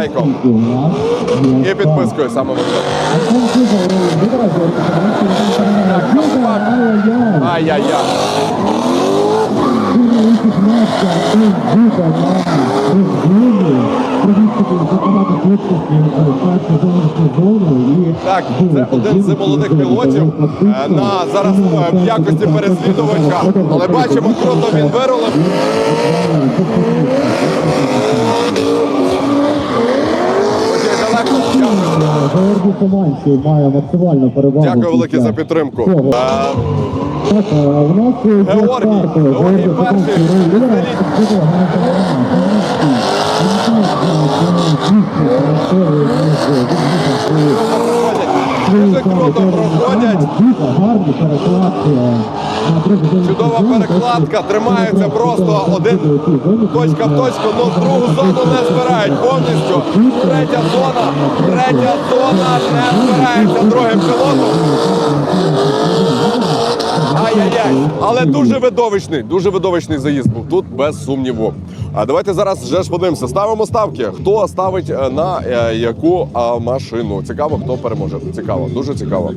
лайком і підпискою саме. Ай-яй-яй. Так, це один з молодих пілотів е, на зараз е, в якості переслідувача, але бачимо, круто він вирулив. Хоч і далеко. Дякую. Георгій Команський має максимальну перевагу. Дякую велике за підтримку. Е, е, у нас Георгій. Георгій перший. Дуже круто проходять. Чудова перекладка, тримаються просто один точка в точку, але другу зону не збирають повністю. Третя зона, третя зона не збирається другим пілотом. Ай-яй-яй. Але дуже видовищний, дуже видовищний заїзд був тут без сумніву. А давайте зараз вже ж подивимося. Ставимо ставки. Хто ставить е, на е, яку машину? Цікаво, хто переможе. Цікаво, дуже цікаво.